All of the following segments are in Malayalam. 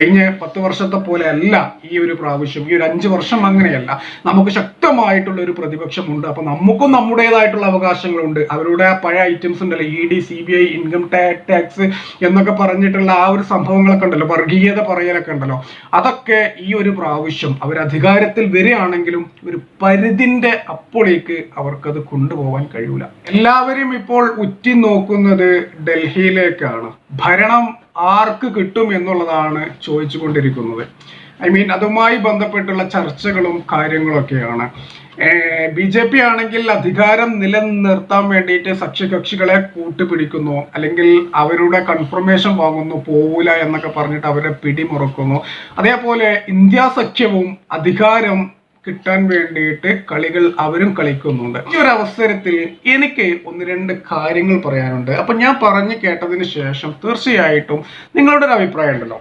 കഴിഞ്ഞ പത്ത് വർഷത്തെ പോലെ അല്ല ഈ ഒരു പ്രാവശ്യം. ഈ ഒരു അഞ്ച് വർഷം അങ്ങനെയല്ല. നമുക്ക് ശക്തമായിട്ടുള്ള ഒരു പ്രതിപക്ഷമുണ്ട്. അപ്പൊ നമുക്കും നമ്മുടേതായിട്ടുള്ള അവകാശങ്ങളുണ്ട്. അവരുടെ പഴയ ഐറ്റംസ് ഉണ്ടല്ലോ E D C B I income tax എന്നൊക്കെ പറഞ്ഞിട്ടുള്ള ആ ഒരു സംഭവങ്ങളൊക്കെ ഉണ്ടല്ലോ വർഗീയത പറയലൊക്കെ ഉണ്ടല്ലോ. അതൊക്കെ ഈ ഒരു പ്രാവശ്യം അവർ അധികാരത്തിൽ വരികയാണെങ്കിലും ഒരു പരിധിന്റെ അപ്പോഴേക്ക് അവർക്കത് കൊണ്ടുപോകാൻ കഴിയൂല. എല്ലാവരും ഇപ്പോൾ ഉറ്റി നോക്കുന്നത് ഡൽഹിയിലേക്കാണ്. ഭരണം ആർക്ക് കിട്ടും എന്നുള്ളതാണ് ചോദിച്ചുകൊണ്ടിരിക്കുന്നത്. ഐ മീൻ അതുമായി ബന്ധപ്പെട്ടുള്ള ചർച്ചകളും കാര്യങ്ങളൊക്കെയാണ്. ബി ജെ പി ആണെങ്കിൽ അധികാരം നിലനിർത്താൻ വേണ്ടിയിട്ട് സഖ്യകക്ഷികളെ കൂട്ടുപിടിക്കുന്നു. അല്ലെങ്കിൽ അവരുടെ കൺഫർമേഷൻ വാങ്ങുന്നു പോവൂല എന്നൊക്കെ പറഞ്ഞിട്ട് അവരെ പിടിമുറക്കുന്നു. അതേപോലെ ഇന്ത്യ സഖ്യവും അധികാരം കിട്ടാൻ വേണ്ടിയിട്ട് കളികൾ അവരും കളിക്കുന്നുണ്ട്. ഈ ഒരു അവസരത്തിൽ എനിക്ക് ഒന്ന് രണ്ട് കാര്യങ്ങൾ പറയാനുണ്ട്. അപ്പൊ ഞാൻ പറഞ്ഞു കേട്ടതിന് ശേഷം തീർച്ചയായിട്ടും നിങ്ങളുടെ ഒരു അഭിപ്രായം ഉണ്ടല്ലോ.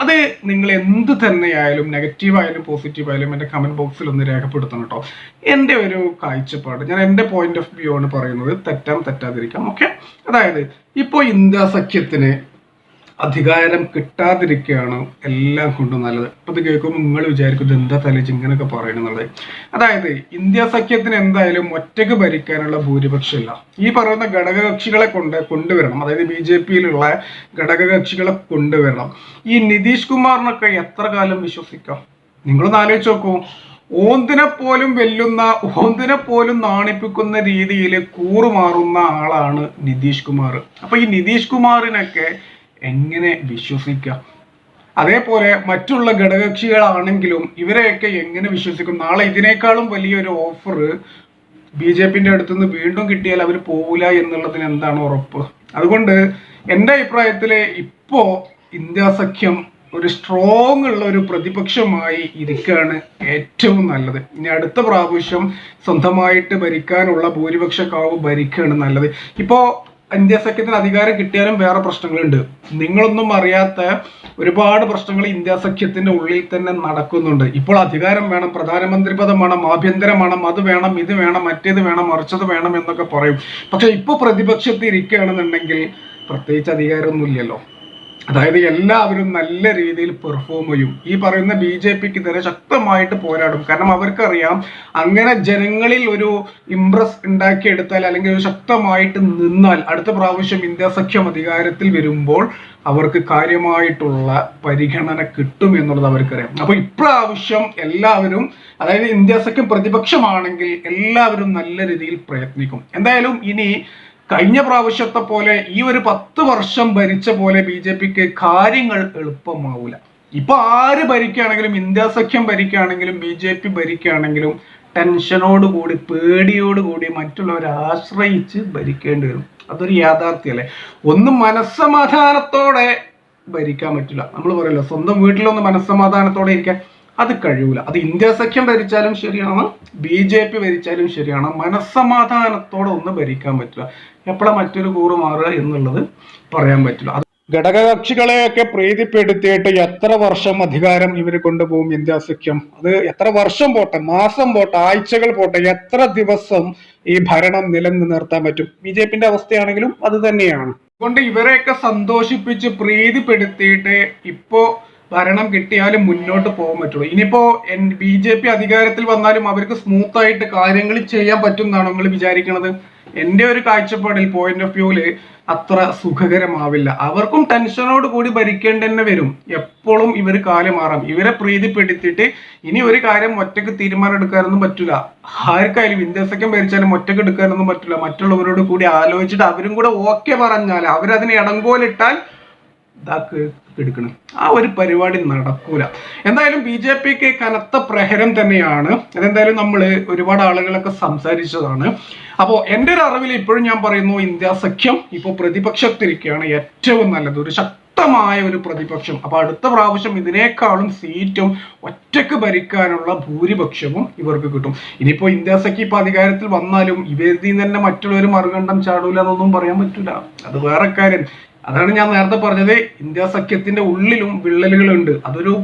അത് നിങ്ങൾ എന്ത് തന്നെയായാലും നെഗറ്റീവ് ആയാലും പോസിറ്റീവ് ആയാലും എന്റെ കമന്റ് ബോക്സിൽ ഒന്ന് രേഖപ്പെടുത്തണം കേട്ടോ. എന്റെ ഒരു കാഴ്ചപ്പാട് ഞാൻ എന്റെ പോയിന്റ് ഓഫ് വ്യൂ ആണ് പറയുന്നത്. തെറ്റാം തെറ്റാതിരിക്കാം ഓക്കെ അതായത് ഇപ്പോൾ ഇന്ത്യ സഖ്യത്തിന് അധികാരം കിട്ടാതിരിക്കുകയാണ് എല്ലാം കൊണ്ടും നല്ലത്. ഇപ്പൊ ഇത് കേൾക്കുമ്പോൾ നിങ്ങൾ വിചാരിക്കും എന്താ തലേച്ച് ഇങ്ങനെയൊക്കെ പറയണമെന്നുള്ളത് അതായത് ഇന്ത്യ സഖ്യത്തിന് എന്തായാലും ഒറ്റയ്ക്ക് ഭരിക്കാനുള്ള ഭൂരിപക്ഷമില്ല. ഈ പറയുന്ന ഘടകകക്ഷികളെ കൊണ്ട് കൊണ്ടുവരണം. അതായത് ബി ജെ പിയിലുള്ള ഘടകകക്ഷികളെ കൊണ്ടുവരണം. ഈ നിതീഷ് കുമാറിനൊക്കെ എത്ര കാലം വിശ്വസിക്കാം? നിങ്ങളൊന്ന് ആലോചിച്ച് നോക്കൂ. ഓന്തിനെ പോലും വെല്ലുന്ന ഓന്തിനെ പോലും നാണിപ്പിക്കുന്ന രീതിയിൽ കൂറുമാറുന്ന ആളാണ് നിതീഷ് കുമാർ. അപ്പൊ ഈ നിതീഷ് കുമാറിനൊക്കെ എങ്ങനെ വിശ്വസിക്കാം? അതേപോലെ മറ്റുള്ള ഘടകകക്ഷികളാണെങ്കിലും ഇവരെയൊക്കെ എങ്ങനെ വിശ്വസിക്കും? നാളെ ഇതിനേക്കാളും വലിയൊരു ഓഫർ ബി ജെ പിന്റെ അടുത്തുനിന്ന് വീണ്ടും കിട്ടിയാൽ അവർ പോവില്ല എന്നുള്ളതിന് എന്താണ് ഉറപ്പ്? അതുകൊണ്ട് എന്റെ അഭിപ്രായത്തിൽ ഇപ്പോ ഇന്ത്യ സഖ്യം ഒരു സ്ട്രോങ് ഉള്ള ഒരു പ്രതിപക്ഷമായി ഇരിക്കുകയാണ് ഏറ്റവും നല്ലത്. ഇനി അടുത്ത പ്രാവശ്യം സ്വന്തമായിട്ട് ഭരിക്കാനുള്ള ഭൂരിപക്ഷക്കാവ് ഭരിക്കുകയാണ് നല്ലത്. ഇപ്പോ ഇന്ത്യ സഖ്യത്തിന് അധികാരം കിട്ടിയാലും വേറെ പ്രശ്നങ്ങളുണ്ട്. നിങ്ങളൊന്നും അറിയാത്ത ഒരുപാട് പ്രശ്നങ്ങൾ ഇന്ത്യ സഖ്യത്തിന്റെ ഉള്ളിൽ തന്നെ നടക്കുന്നുണ്ട്. ഇപ്പോൾ അധികാരം വേണം പ്രധാനമന്ത്രി പദം വേണം ആഭ്യന്തരം വേണം അത് വേണം ഇത് വേണം മറ്റേത് വേണം മറിച്ചത് വേണം എന്നൊക്കെ പറയും. പക്ഷെ ഇപ്പൊ പ്രതിപക്ഷത്തിൽ ഇരിക്കുകയാണെന്നുണ്ടെങ്കിൽ പ്രത്യേകിച്ച് അധികാരമൊന്നുമില്ലല്ലോ. അതായത് എല്ലാവരും നല്ല രീതിയിൽ പെർഫോം ചെയ്യും. ഈ പറയുന്ന ബി ജെ പിക്ക് ഇതുവരെ ശക്തമായിട്ട് പോരാടും. കാരണം അവർക്കറിയാം അങ്ങനെ ജനങ്ങളിൽ ഒരു ഇംപ്രസ് ഉണ്ടാക്കിയെടുത്താൽ അല്ലെങ്കിൽ ശക്തമായിട്ട് നിന്നാൽ അടുത്ത പ്രാവശ്യം ഇന്ത്യ സഖ്യം അധികാരത്തിൽ വരുമ്പോൾ അവർക്ക് കാര്യമായിട്ടുള്ള പരിഗണന കിട്ടും എന്നുള്ളത് അവർക്കറിയാം. അപ്പോൾ ഇപ്രാവശ്യം എല്ലാവരും അതായത് ഇന്ത്യ സഖ്യം പ്രതിപക്ഷമാണെങ്കിൽ എല്ലാവരും നല്ല രീതിയിൽ പ്രയത്നിക്കും. എന്തായാലും ഇനി കഴിഞ്ഞ പ്രാവശ്യത്തെ പോലെ ഈ ഒരു പത്ത് വർഷം ഭരിച്ച പോലെ ബി ജെ പിക്ക് കാര്യങ്ങൾ എളുപ്പമാവൂല. ഇപ്പൊ ആര് ഭരിക്കുകയാണെങ്കിലും ഇന്ത്യ സഖ്യം ഭരിക്കുകയാണെങ്കിലും ബി ജെ പി ഭരിക്കുകയാണെങ്കിലും ടെൻഷനോട് കൂടി പേടിയോട് കൂടി മറ്റുള്ളവരെ ആശ്രയിച്ച് ഭരിക്കേണ്ടി വരും. അതൊരു യാഥാർത്ഥ്യമല്ലേ? ഒന്ന് മനസ്സമാധാനത്തോടെ ഭരിക്കാൻ പറ്റില്ല. നമ്മൾ പറയല്ലോ സ്വന്തം വീട്ടിലൊന്ന് മനസ്സമാധാനത്തോടെ ഇരിക്കാൻ അത് കഴിയൂല. അത് ഇന്ത്യ സഖ്യം ഭരിച്ചാലും ശരിയാണ് ബി ജെ പി ഭരിച്ചാലും ശരിയാണ്. മനസ്സമാധാനത്തോടെ ഒന്നും ഭരിക്കാൻ പറ്റില്ല. എപ്പോഴാണ് മറ്റൊരു കൂറ് മാറുക എന്നുള്ളത് പറയാൻ പറ്റില്ല. അത് ഘടകകക്ഷികളെയൊക്കെ പ്രീതിപ്പെടുത്തിയിട്ട് എത്ര വർഷം അധികാരം ഇവർ കൊണ്ടുപോകും ഇന്ത്യ സഖ്യം? അത് എത്ര വർഷം പോട്ടെ മാസം പോട്ടെ ആഴ്ചകൾ പോട്ടെ എത്ര ദിവസം ഈ ഭരണം നിലനിർത്താൻ പറ്റും? ബി ജെ പിന്റെ അവസ്ഥയാണെങ്കിലും അത് തന്നെയാണ്. അതുകൊണ്ട് ഇവരെയൊക്കെ സന്തോഷിപ്പിച്ച് പ്രീതിപ്പെടുത്തിയിട്ട് ഇപ്പോ ഭരണം കിട്ടിയാലും മുന്നോട്ട് പോകാൻ പറ്റുള്ളൂ. ഇനിയിപ്പോ ബി ജെ പി അധികാരത്തിൽ വന്നാലും അവർക്ക് സ്മൂത്ത് ആയിട്ട് കാര്യങ്ങൾ ചെയ്യാൻ പറ്റും എന്നാണ് നിങ്ങൾ വിചാരിക്കുന്നത് എന്റെ ഒരു കാഴ്ചപ്പാടിൽ പോയിന്റ് ഓഫ് വ്യൂൽ അത്ര സുഖകരമാവില്ല. അവർക്കും ടെൻഷനോട് കൂടി ഭരിക്കേണ്ടി തന്നെ വരും. എപ്പോഴും ഇവർ കാലം മാറാം. ഇവരെ പ്രീതിപ്പെടുത്തിയിട്ട് ഇനി ഒരു കാര്യം ഒറ്റയ്ക്ക് തീരുമാനം എടുക്കാനൊന്നും പറ്റില്ല ആർക്കായാലും ഇന്ത്യ സഖ്യം ഭരിച്ചാലും ഒറ്റയ്ക്ക് എടുക്കാനൊന്നും പറ്റില്ല മറ്റുള്ളവരോട് കൂടി ആലോചിച്ചിട്ട് അവരും കൂടെ ഓക്കെ പറഞ്ഞാൽ അവരതിന് ഇടങ്കോലിട്ടാൽ ഇതാക്ക് എടുക്കണം. ആ ഒരു പരിപാടി നടക്കൂല. എന്തായാലും ബി ജെ പിക്ക് കനത്ത പ്രഹരം തന്നെയാണ്. അതെന്തായാലും നമ്മൾ ഒരുപാട് ആളുകളൊക്കെ സംസാരിച്ചതാണ്. അപ്പോൾ എന്റെ ഒരു അറിവിൽ ഇപ്പോഴും ഞാൻ പറയുന്നു ഇന്ത്യ സഖ്യം ഇപ്പോൾ പ്രതിപക്ഷത്തിരിക്കുകയാണ് ഏറ്റവും നല്ലത്. ഒരു ശക്തമായ ഒരു പ്രതിപക്ഷം. അപ്പോൾ അടുത്ത പ്രാവശ്യം ഇതിനേക്കാളും സീറ്റും ഒറ്റയ്ക്ക് ഭരിക്കാനുള്ള ഭൂരിപക്ഷവും ഇവർക്ക് കിട്ടും. ഇനിയിപ്പോ ഇന്ത്യ സഖ്യം ഇപ്പൊ അധികാരത്തിൽ വന്നാലും ഇവരിൽ തന്നെ മറ്റുള്ളവർ മറുകണ്ഠം ചാടൂല എന്നൊന്നും പറയാൻ പറ്റില്ല അത് വേറെ കാര്യം. അതാണ് ഞാൻ നേരത്തെ പറഞ്ഞത്. ഇന്ത്യ സഖ്യത്തിന്റെ ഉള്ളിലും വിള്ളലുകളുണ്ട്. അതൊരു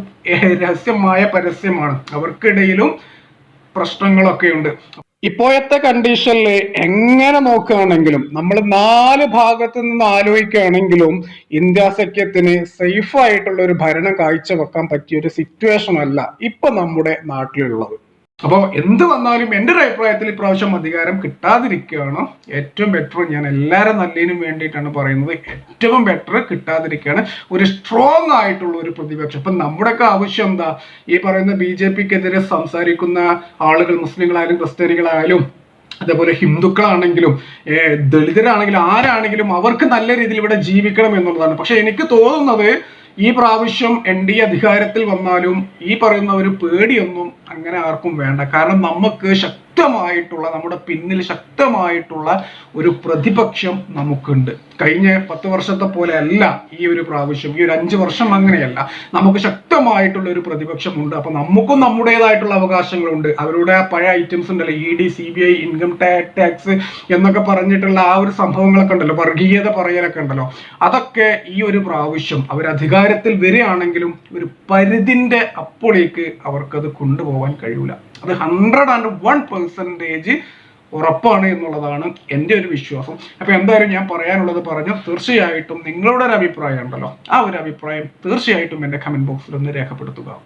രഹസ്യമായ പരസ്യമാണ്. അവർക്കിടയിലും പ്രശ്നങ്ങളൊക്കെ ഉണ്ട് ഇപ്പോഴത്തെ കണ്ടീഷനിൽ എങ്ങനെ നോക്കുകയാണെങ്കിലും നമ്മൾ നാല് ഭാഗത്ത് നിന്ന് ആലോചിക്കുകയാണെങ്കിലും ഇന്ത്യ സഖ്യത്തിന് സേഫ് ആയിട്ടുള്ള ഒരു ഭരണം കാഴ്ചവെക്കാൻ പറ്റിയ ഒരു സിറ്റുവേഷൻ അല്ല ഇപ്പൊ നമ്മുടെ നാട്ടിലുള്ളത്. അപ്പോൾ എന്ത് വന്നാലും എന്റെ ഒരു അഭിപ്രായത്തിൽ ഇപ്രാവശ്യം അധികാരം കിട്ടാതിരിക്കുകയാണ്. ഏറ്റവും ബെറ്റർ ഞാൻ എല്ലാവരും നല്ലതിനും വേണ്ടിയിട്ടാണ് പറയുന്നത്. ഏറ്റവും ബെറ്റർ കിട്ടാതിരിക്കുകയാണ്. ഒരു സ്ട്രോങ് ആയിട്ടുള്ള ഒരു പ്രതിപക്ഷം. ഇപ്പം നമ്മുടെയൊക്കെ ആവശ്യം എന്താ? ഈ പറയുന്ന ബി ജെ പിക്കെതിരെ സംസാരിക്കുന്ന ആളുകൾ മുസ്ലിങ്ങളായാലും ക്രിസ്ത്യാനികളായാലും അതേപോലെ ഹിന്ദുക്കളാണെങ്കിലും ദളിതരാണെങ്കിലും ആരാണെങ്കിലും അവർക്ക് നല്ല രീതിയിൽ ഇവിടെ ജീവിക്കണം എന്നുള്ളതാണ്. പക്ഷെ എനിക്ക് തോന്നുന്നത് ഈ പ്രാവശ്യം എൻ ഡി അധികാരത്തിൽ വന്നാലും ഈ പറയുന്ന ഒരു പേടിയൊന്നും അങ്ങനെ ആർക്കും വേണ്ട. കാരണം നമുക്ക് ശക്തമായിട്ടുള്ള നമ്മുടെ പിന്നിൽ ശക്തമായിട്ടുള്ള ഒരു പ്രതിപക്ഷം നമുക്കുണ്ട്. കഴിഞ്ഞ പത്ത് വർഷത്തെ പോലെ അല്ല ഈ ഒരു പ്രാവശ്യം. ഈ ഒരു അഞ്ച് വർഷം അങ്ങനെയല്ല. നമുക്ക് ശക്തമായിട്ടുള്ള ഒരു പ്രതിപക്ഷം ഉണ്ട് അപ്പൊ നമുക്കും നമ്മുടേതായിട്ടുള്ള അവകാശങ്ങളുണ്ട്. അവരുടെ പഴയ ഐറ്റംസ് ഉണ്ടല്ലോ E D C B I income tax എന്നൊക്കെ പറഞ്ഞിട്ടുള്ള ആ ഒരു സംഭവങ്ങളൊക്കെ ഉണ്ടല്ലോ വർഗീയത പറയലൊക്കെ ഉണ്ടല്ലോ. അതൊക്കെ ഈ ഒരു പ്രാവശ്യം അവർ അധികാരത്തിൽ വരികയാണെങ്കിലും ഒരു പരിധിന്റെ അപ്പോഴേക്ക് അവർക്കത് കൊണ്ടുപോകാൻ കഴിയൂല. അത് ഹൺഡ്രഡ് ആൻഡ് വൺ പെർസെന്റേജ് ഉറപ്പാണ് എന്നുള്ളതാണ് എന്റെ ഒരു വിശ്വാസം. അപ്പോൾ എന്തായാലും ഞാൻ പറയാനുള്ളത് പറഞ്ഞു തീർച്ചയായിട്ടും നിങ്ങളുടെ ഒരു അഭിപ്രായം ഉണ്ടല്ലോ. ആ ഒരു അഭിപ്രായം തീർച്ചയായിട്ടും എന്റെ കമന്റ് ബോക്സിൽ ഒന്ന് രേഖപ്പെടുത്തുക.